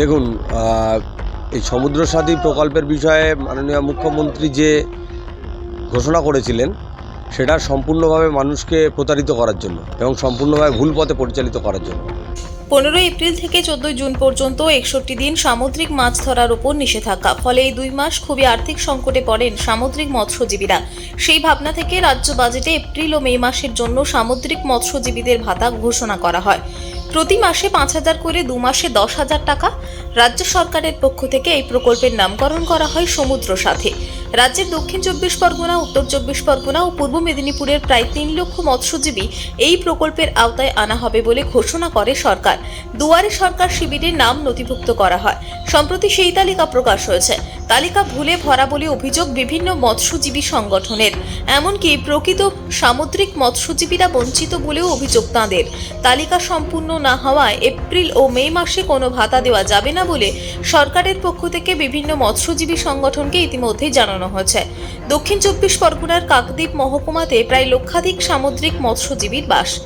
দেখুন এই সমুদ্র সমুদ্রসাথী প্রকল্পের বিষয়ে মাননীয় মুখ্যমন্ত্রী যে ঘোষণা করেছিলেন, সেটা সম্পূর্ণভাবে মানুষকে প্রতারিত করার জন্য এবং সম্পূর্ণভাবে ভুল পথে পরিচালিত করার জন্য। পনেরোই এপ্রিল থেকে চোদ্দই জুন পর্যন্ত একষট্টি দিন সামুদ্রিক মাছ ধরার উপর নিষেধাজ্ঞা। ফলে এই দুই মাস খুবই আর্থিক সংকটে পড়েন সামুদ্রিক মৎস্যজীবীরা। সেই ভাবনা থেকে রাজ্য বাজেটে এপ্রিল ও মে মাসের জন্য সামুদ্রিক মৎস্যজীবীদের ভাতা ঘোষণা করা হয়। প্রতি মাসে পাঁচ হাজার করে দু মাসে দশ হাজার টাকা রাজ্য সরকারের পক্ষ থেকে এই প্রকল্পের নামকরণ করা হয় সমুদ্র সাথে। রাজ্যের দক্ষিণ চব্বিশ পরগনা, উত্তর চব্বিশ পরগনা ও পূর্ব মেদিনীপুরের প্রায় তিন লক্ষ মৎস্যজীবী এই প্রকল্পের আওতায় আনা হবে বলে ঘোষণা করে সরকার। দুয়ারে সরকার শিবিরের নাম নথিভুক্ত করা হয়। সম্প্রতি সেই তালিকা প্রকাশ হয়েছে। তালিকা ভুলে ভরা বলে অভিযোগ বিভিন্ন মৎস্যজীবী সংগঠনের। এমনকি প্রকৃত সামুদ্রিক মৎস্যজীবীরা বঞ্চিত বলেও অভিযোগ তাঁদের। তালিকা সম্পূর্ণ না হওয়ায় এপ্রিল ও মে মাসে কোনো ভাতা দেওয়া যাবে না বলে সরকারের পক্ষ থেকে বিভিন্ন মৎস্যজীবী সংগঠনকে ইতিমধ্যেই জানানো হয়েছে। দক্ষিণ চব্বিশ পরগনার কাকদ্বীপ মহকুমাতে প্রায় লক্ষাধিক সামুদ্রিক মৎস্যজীবীর বাস।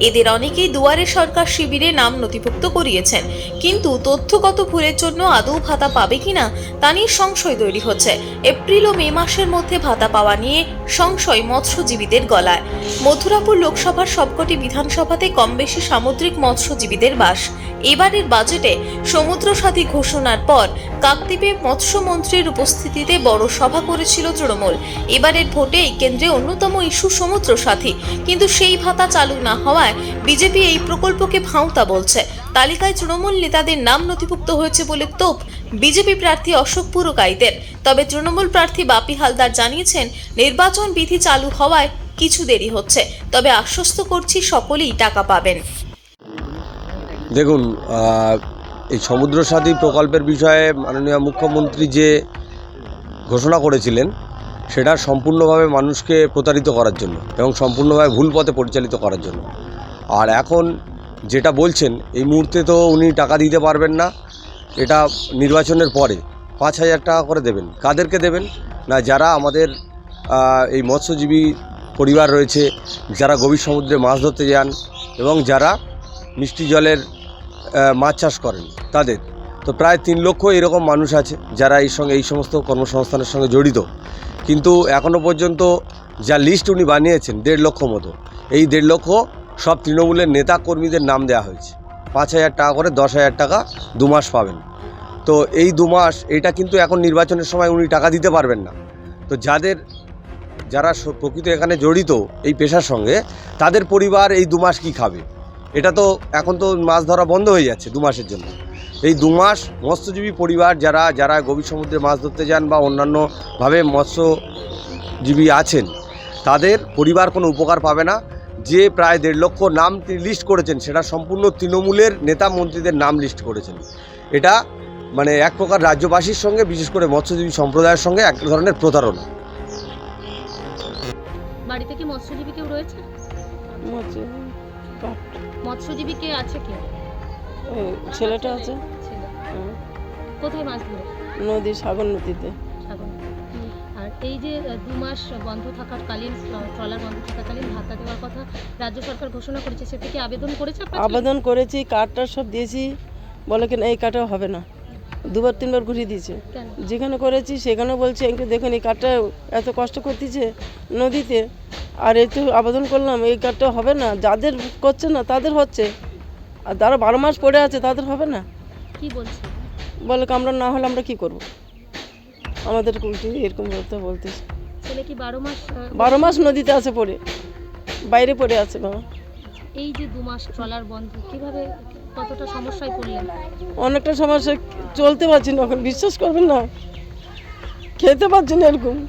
এদের অনেকেই দুয়ারে সরকার শিবিরে নাম নথিভুক্ত করিয়েছেন। কিন্তু তথ্যগত ভুলের জন্য আদৌ ভাতা পাবে কিনা, তা নিয়ে সংশয় তৈরি হচ্ছে। এপ্রিল ও মে মাসের মধ্যে ভাতা পাওয়া নিয়ে সংশয় মৎস্যজীবীদের গলায়। মথুরাপুর লোকসভার সবকটি বিধানসভাতে কম বেশি সামুদ্রিক মৎস্যজীবীদের বাস। এবারের বাজেটে সমুদ্র সাথী ঘোষণার পর কাকদ্বীপে মৎস্যমন্ত্রীর উপস্থিতিতে বড় সভা করেছিল তৃণমূল। এবারের ভোটে এই কেন্দ্রে অন্যতম ইস্যু সমুদ্র সাথী। কিন্তু সেই ভাতা চালু না হওয়ায় বিজেপি এই প্রকল্পকে ভাঁওতা বলছে। তালিকায় তৃণমূল নেতাদের নাম নথিভুক্ত হয়েছে বলে তোপ বিজেপি প্রার্থী অশোক পুরকাইতের। তবে তৃণমূল প্রার্থী বাপি হালদার জানিয়েছেন, নির্বাচন বিধি চালু হওয়ায় কিছু দেরি হচ্ছে। তবে আশ্বস্ত করছি সকলেই টাকা পাবেন। দেখুন এই সমুদ্রসাথী প্রকল্পের বিষয়ে মাননীয় মুখ্যমন্ত্রী যে ঘোষণা করেছিলেন, সেটা সম্পূর্ণভাবে মানুষকে প্রতারিত করার জন্য এবং সম্পূর্ণভাবে ভুল পথে পরিচালিত করার জন্য। আর এখন যেটা বলছেন, এই মুহূর্তে তো উনি টাকা দিতে পারবেন না, এটা নির্বাচনের পরে পাঁচ হাজার টাকা করে দেবেন। কাদেরকে দেবেন? না, যারা আমাদের এই মৎস্যজীবী পরিবার রয়েছে, যারা গভীর সমুদ্রে মাছ ধরতে যান এবং যারা মিষ্টি জলের মাছ চাষ করেন। তাদের। তো প্রায় তিন লক্ষ এরকম মানুষ আছে যারা এই সঙ্গে, এই সমস্ত কর্মসংস্থানের সঙ্গে জড়িত। কিন্তু এখনও পর্যন্ত যা লিস্ট উনি বানিয়েছেন, দেড় লক্ষ মতো, এই দেড় লক্ষ সব তৃণমূলের নেতা কর্মীদের নাম দেওয়া হয়েছে। পাঁচ হাজার টাকা করে দশ হাজার টাকা দু মাস পাবেন। তো এই দু মাস, এটা কিন্তু এখন নির্বাচনের সময় উনি টাকা দিতে পারবেন না। তো যাদের, যারা প্রকৃত এখানে জড়িত এই পেশার সঙ্গে, তাদের পরিবার এই দু মাস কী খাবে? এটা তো এখন তো মাছ ধরা বন্ধ হয়ে যাচ্ছে দু মাসের জন্য। এই দু মাস মৎস্যজীবী পরিবার যারা যারা গভীর সমুদ্রে মাছ ধরতে যান বা অন্যান্যভাবে মৎস্যজীবী আছেন তাদের পরিবার কোনো উপকার পাবে না। যে প্রায় দেড় লক্ষ নাম তিনি লিস্ট করেছেন সেটা সম্পূর্ণ তৃণমূলের নেতা মন্ত্রীদের নাম লিস্ট করেছেন। এটা মানে এক প্রকার রাজ্যবাসীর সঙ্গে বিশেষ করে মৎস্যজীবী সম্প্রদায়ের সঙ্গে এক ধরনের প্রতারণা। বাড়িতে কি মৎস্যজীবী কেউ রয়েছে? মৎস্যজীবী কে আছে কি? ছেলেটা আছে। কোথায় মাছ ধরে? নদী সাগর নদীতে। সাগর আর এই যে দু মাস বন্ধ থাকাকালীন ট্রলার বন্ধ থাকাকালীন ভাতা দেওয়ার কথা রাজ্য সরকার ঘোষণা করেছে সেটা কি আবেদন করেছে আবেদন করেছি কার্ডটা সব দিয়েছি। বলে কিনা এই কার্ডটা হবে না। দুবার তিনবার ঘুরিয়ে দিয়েছে। যেখানে করেছি সেখানে বলছে একটু দেখুন এই কার্ডটা এত কষ্ট করতেছে নদীতে আর একটু আবেদন করলাম এই কার্ডটা হবে না যাদের করছে না তাদের হচ্ছে। আর যারা বারো মাস পড়ে আছে তাদের হবে না। কি বলছে? বলে আমরা না হলে আমরা কি করব? আমাদের এরকম কথা বলতেছে। ছেলে কি বারো মাস বারো মাস নদীতে আছে পড়ে বাইরে পড়ে আছে বাবা। এই যে দু মাস ট্রলার বন্ধ কীভাবে কতটা সমস্যায় পড়লেন? অনেকটা সমস্যা চলতে পারছি না এখন বিশ্বাস করবেন না। খেতে পারছি না এরকম।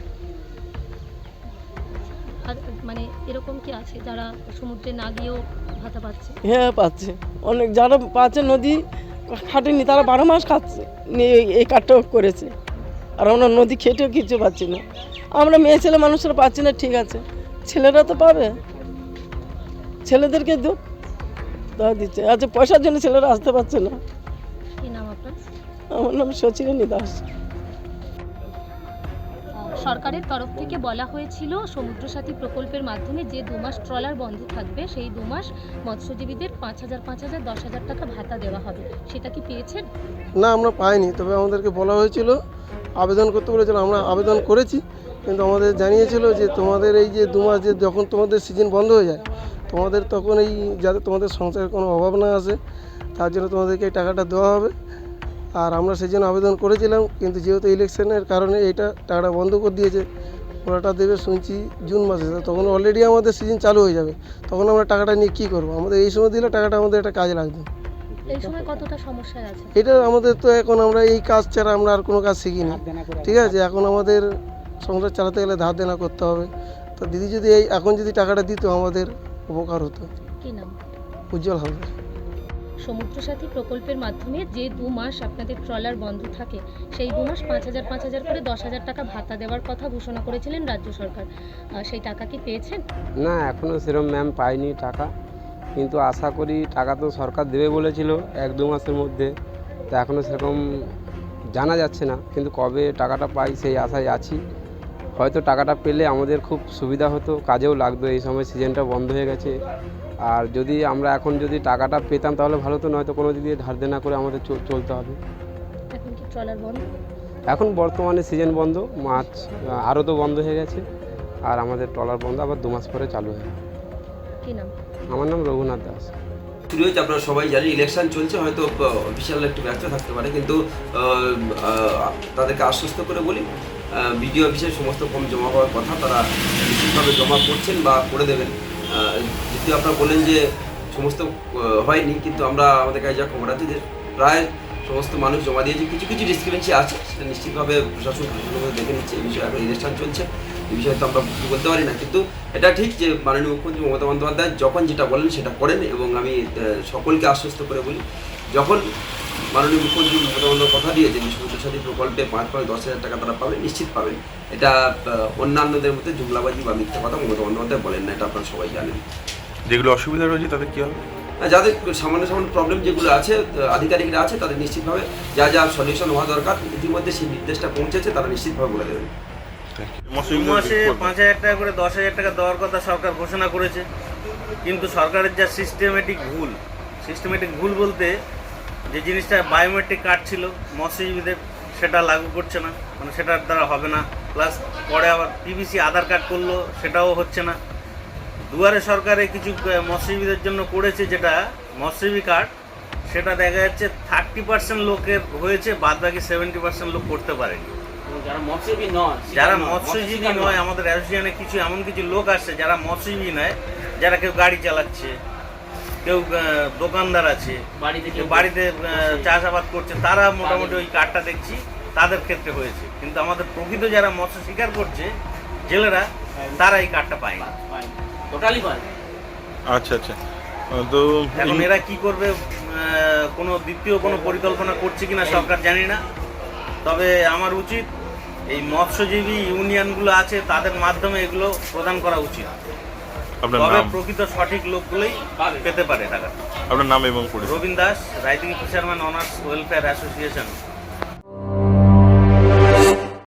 আর মানে এরকম কি আছে যারা সমুদ্রে না গিয়েও ভাতা পাচ্ছে? হ্যাঁ পাচ্ছে। অনেক যারা পাচ্ছে নদী খাটেনি তারা বারো মাস খাচ্ছে নিয়ে এই- কাঠটাও করেছে। আর আমরা নদী খেটেও কিছু পাচ্ছি না। আমরা মেয়ে ছেলে মানুষরা পাচ্ছি না ঠিক আছে। ছেলেরা তো পাবে। ছেলেদেরকে দুঃখ তা দিচ্ছে। আচ্ছা পয়সার জন্য ছেলেরা আসতে পারছে না। কি নাম আপনার? আমার নাম সচিরানী দাস। সরকারের তরফ থেকে বলা হয়েছিল সমুদ্র সাথী প্রকল্পের মাধ্যমে যে দু মাস ট্রলার বন্ধ থাকবে সেই দু মাস মৎস্যজীবীদের পাঁচ হাজার পাঁচ হাজার দশ হাজার টাকা ভাতা দেওয়া হবে। সেটা কি পেয়েছেন? না আমরা পাইনি। তবে আমাদেরকে বলা হয়েছিল আবেদন করতে বলেছিল আমরা আবেদন করেছি কিন্তু আমাদের জানিয়েছিল যে তোমাদের এই যে দু মাস যে যখন তোমাদের সিজন বন্ধ হয়ে যায় তোমাদের তখন এই যাতে তোমাদের সংসারের কোনো অভাব না আসে তার জন্য তোমাদেরকে এই টাকাটা দেওয়া হবে। আর আমরা সেই জন্য আবেদন করেছিলাম কিন্তু যেহেতু ইলেকশনের কারণে এইটা টাকাটা বন্ধ করে দিয়েছে ওরাটা দেবে শুনছি জুন মাসে। তখন অলরেডি আমাদের সিজন চালু হয়ে যাবে। তখন আমরা টাকাটা নিয়ে কী করব? আমাদের এই সময় দিলে টাকাটা আমাদের একটা কাজে লাগবে। এই সময় কতটা সমস্যায় আছে? এটা আমাদের তো এখন আমরা এই কাজ ছাড়া আমরা আর কোনো কাজ শিখিনি। ঠিক আছে এখন আমাদের সংসার চালাতে গেলে ধার দেনা করতে হবে। তো দিদি যদি এই এখন যদি টাকাটা দিত আমাদের উপকার হতো। কি নাম? উজ্জ্বল হালদার। সমুদ্র সাথী প্রকল্পের মাধ্যমে যে দু মাস আপনাদের ট্রলার বন্ধ থাকে সেই দু মাস পাঁচ হাজার পাঁচ হাজার করে দশ হাজার টাকা ভাতা দেওয়ার কথা ঘোষণা করেছিলেন রাজ্য সরকার। সেই টাকা কি পেয়েছেন? না এখনও সেরকম ম্যাম পাইনি টাকা। কিন্তু আশা করি টাকা তো সরকার দেবে বলেছিল এক দু মাসের মধ্যে। তা এখনও সেরকম জানা যাচ্ছে না। কিন্তু কবে টাকাটা পাই সেই আশায় আছি। হয়তো টাকাটা পেলে আমাদের খুব সুবিধা হতো কাজেও লাগতো এই সময় সিজনটা বন্ধ হয়ে গেছে। আর যদি আমরা এখন যদি টাকাটা পেতাম তাহলে ভালো তো নয়তো কোনো দিক দিয়ে ধার দেনা করে আমাদের চল- চলতে হবে। এখন কি ট্রলার বন্ধ? এখন বর্তমানে সিজন বন্ধ মাছ আরও তো বন্ধ হয়ে গেছে আর আমাদের ট্রলার বন্ধ আবার দু মাস পরে চালু হবে। আমার নাম রঘুনাথ দাস। শুরু হয়েছে আপনারা সবাই জানেন ইলেকশন চলছে হয়তো অফিসিয়াল একটু ব্যস্ত থাকতে পারে কিন্তু তাদেরকে আশ্বস্ত করে বলি। বিডিও অফিসে সমস্ত ফর্ম জমা হওয়ার কথা তারা নিশ্চিতভাবে জমা করছেন বা করে দেবেন। যদিও আপনারা বললেন যে সমস্ত হয়নি, কিন্তু আমরা আমাদের কাছে যা খবর আছে যে প্রায় সমস্ত মানুষ জমা দিয়েছে, কিছু কিছু ডিসক্রিপেন্সি আছে, সেটা নিশ্চিতভাবে প্রশাসন প্রশাসনভাবে দেখে নিচ্ছে, এই বিষয়ে এখন ইলেকশন চলছে। এই বিষয়ে তো আমরা কিছু বলতে পারি না, কিন্তু এটা ঠিক যে মাননীয় মুখ্যমন্ত্রী মমতা বন্দ্যোপাধ্যায় যখন যেটা বলেন সেটা করেন এবং আমি সকলকে আশ্বস্ত করে বলি, যখন মাননীয় মুখ্যমন্ত্রী মমতা কথা দিয়েছেন যে সমুদ্র সাথী প্রকল্পে পাঁচ পাঁচ দশ হাজার টাকা তারা পাবেন নিশ্চিত পাবেন। এটা অন্যান্যদের মধ্যে জুমলাবাজি বা মিথ্যা কথা মমতা বন্দ্যোপাধ্যায় বলেন না এটা আপনারা সবাই জানেন। যেগুলো অসুবিধা রয়েছে তাদের কী হবে? যাদের সামান্য সামান্য প্রবলেম যেগুলো আছে আধিকারিকরা আছে তাদের নিশ্চিতভাবে যা যা সলিউশন হওয়া দরকার ইতিমধ্যে সেই নির্দেশটা পৌঁছেছে তারা নিশ্চিতভাবে বলে দেবেন। মাসে পাঁচ হাজার টাকা করে দশ হাজার টাকা দেওয়ার কথা সরকার ঘোষণা করেছে। কিন্তু সরকারের যা সিস্টেমেটিক ভুল সিস্টেমেটিক ভুল বলতে যে জিনিসটা বায়োমেট্রিক কার্ড ছিল মৎস্যজীবীদের সেটা লাগু করছে না মানে সেটার দ্বারা হবে না। প্লাস পরে আবার পিবিসি আধার কার্ড করল সেটাও হচ্ছে না। দুয়ারে সরকারে কিছু মৎস্যজীবীদের জন্য করেছে যেটা মৎস্যজীবী কার্ড সেটা দেখা যাচ্ছে থার্টি পার্সেন্ট লোকের হয়েছে বাদ বাকি সেভেন্টি পার্সেন্ট লোক করতে পারেনি। যারা মৎস্যজীবী নয় যারা মৎস্যজীবী নয় আমাদের অ্যাসোসিয়েশনে কিছু এমন কিছু লোক আসছে যারা মৎস্যজীবী নয় যারা কেউ গাড়ি চালাচ্ছে কেউ দোকানদার আছে বাড়িতে কেউ কেউ বাড়িতে চাষাবাদ করছে তারা মোটামুটি ওই কার্ডটা দেখছি তাদের ক্ষেত্রে হয়েছে। কিন্তু আমাদের প্রকৃত যারা মৎস্য শিকার করছে জেলেরা তারা এই কার্ডটা পায়নি। টোটালি পায় আচ্ছা আচ্ছা। তো এখন এরা কি করবে কোনো দ্বিতীয় কোনো পরিকল্পনা করছে কিনা সরকার জানি না। তবে আমার উচিত এই মৎস্যজীবী ইউনিয়নগুলো আছে তাদের মাধ্যমে এগুলো প্রদান করা উচিত। আপনার তবে নাম? প্রকৃত সঠিক লোকগুলোই পেতে পারে টাকা আপনার নাম এবং পরিচয়। Rabin Das writing fisherman honours welfare association.